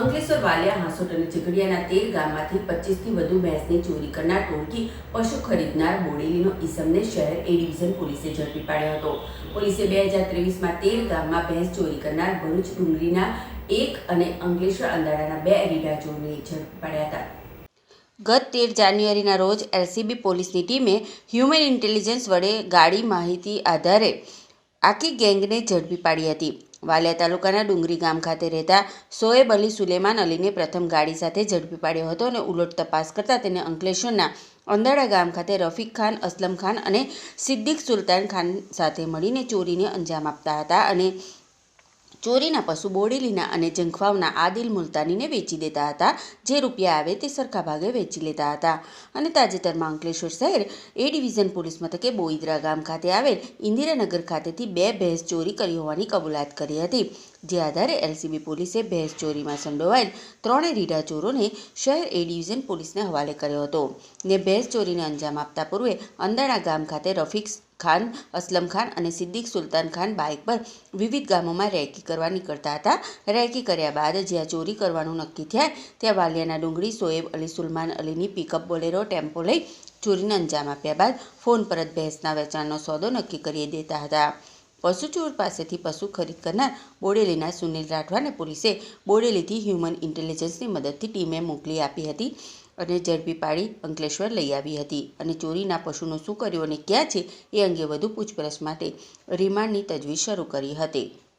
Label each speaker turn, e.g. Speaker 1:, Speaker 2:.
Speaker 1: અંકલેશ્વર, વાલિયા, હાંસોટ અને ઝઘડિયાના તેર ગામમાંથી પચીસથી વધુ ભેંસની ચોરી કરનાર ટોળકી પશુ ખરીદનાર બોડેલીનો ઈસમને શહેર એ ડિવિઝન પોલીસે ઝડપી પાડ્યો હતો. પોલીસે બે હજાર ત્રેવીસમાં તેર ગામમાં ભેંસ ચોરી કરનાર ભરૂચ ડુંગરીના એક અને અંકલેશ્વર અંદાડાના બે રીડા ચોરને ઝડપી પાડ્યા હતા. ગત તેર જાન્યુઆરીના રોજ એલસીબી પોલીસની ટીમે હ્યુમન ઇન્ટેલિજન્સ વડે ગાડી માહિતી આધારે આખી ગેંગને ઝડપી પાડી હતી. વાલિયા તાલુકાના ડુંગરી ગામ ખાતે રહેતા સોએબ અલી સુલેમાન અલીને પ્રથમ ગાડી સાથે ઝડપી પાડ્યો હતો અને ઉલટ તપાસ કરતા તેને અંકલેશ્વરના અંદાડા ગામ ખાતે રફીક ખાન, અસલમ ખાન અને સિદ્દીક સુલતાન ખાન સાથે મળીને ચોરીને અંજામ આપતા હતા અને ચોરીના પશુ બોડેલીના અને જંખવાવના આદિલ મુલતાનીને વેચી દેતા હતા. જે રૂપિયા આવે તે સરખા ભાગે વેચી લેતા હતા. અને તાજેતરમાં અંકલેશ્વર શહેર એ ડિવિઝન પોલીસ મથકે બોઈદરા ગામ ખાતે આવેલ ઇન્દિરાનગર ખાતેથી બે ભેંસ ચોરી કરી હોવાની કબૂલાત કરી હતી. જે આધારે એલસીબી પોલીસે ભેંસ ચોરીમાં સંડોવાયેલ ત્રણેય રીડા ચોરોને શહેર એ ડિવિઝન પોલીસને હવાલે કર્યો હતો. ને ભેંસ ચોરીને અંજામ આપતા પૂર્વે અંદાણા ગામ ખાતે રફીક ખાન, અસલમ ખાન અને સિદ્દીક સુલતાન ખાન બાઇક પર વિવિધ ગામોમાં રેકી કરવા નીકળતા હતા. રેકી કર્યા બાદ જ્યાં ચોરી કરવાનું નક્કી થયા, ત્યાં વાલિયાના ડુંગળી સોએબ અલી સુલમાન અલીની પિકઅપ બોલેરો ટેમ્પો લઈ ચોરીને અંજામ આપ્યા બાદ ફોન પરત ભેંસના વેચાણનો સોદો નક્કી કરી દેતા હતા. પશુ ચોર પાસેથી પશુ ખરીદ કરનાર બોડેલીના સુનિલ રાઠવાને પોલીસે બોડેલીથી હ્યુમન ઇન્ટેલિજન્સની મદદથી ટીમે મોકલી આપી હતી. અને ઝડપી પાડી અંકલેશ્વર લઈ આવી હતી. અને ચોરીના પશુનું શું કર્યું અને ક્યાં છે એ અંગે વધુ પૂછપરછ માટે રિમાન્ડની તજવીજ શરૂ કરી હતી.